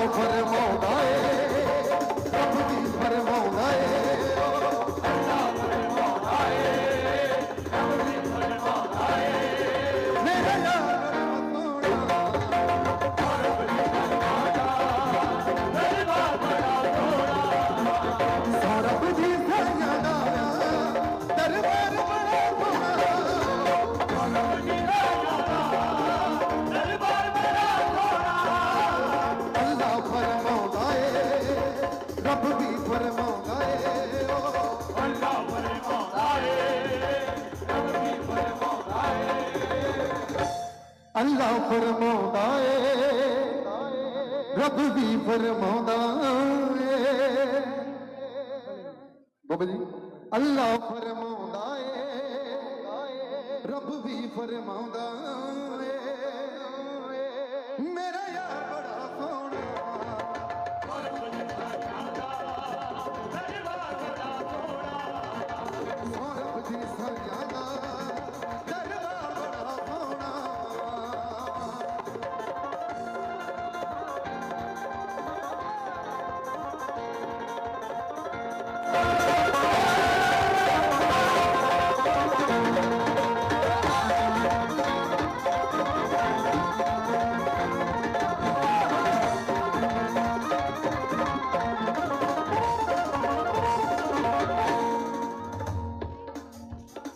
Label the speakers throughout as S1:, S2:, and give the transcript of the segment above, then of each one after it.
S1: Al-Qur'an. Kabaddi पर मौलाए अल्लाह पर रब भी फरमाउंदा बाबा जी अल्लाह फरमाउंदा रब भी फरमाउंदा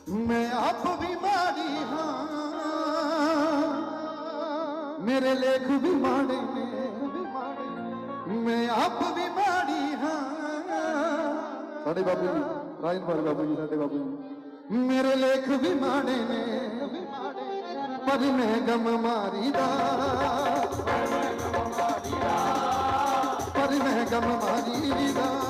S1: ਮੈਂ ਆਪ ਵੀ ਮਾੜੀ ਹਾਂ। ਮੇਰੇ ਲੇਖ ਵੀ ਮਾੜੇ ਨੇ। ਮੈਂ ਆਪ ਵੀ ਮਾੜੀ ਹਾਂ। ਸਾਡੇ ਬਾਬੂ ਜੀ ਰਾਜਨਪਾਲ ਬਾਬੂ ਜੀ, ਸਾਡੇ ਬਾਬੂ ਜੀ। ਮੇਰੇ ਲੇਖ ਵੀ ਮਾੜੇ ਨੇ। ਪਰ ਮੈਂ ਗਮ ਮਾਰੀਦਾ। ਪਰ ਮੈਂ ਗਮ ਮਾਰੀਦਾ।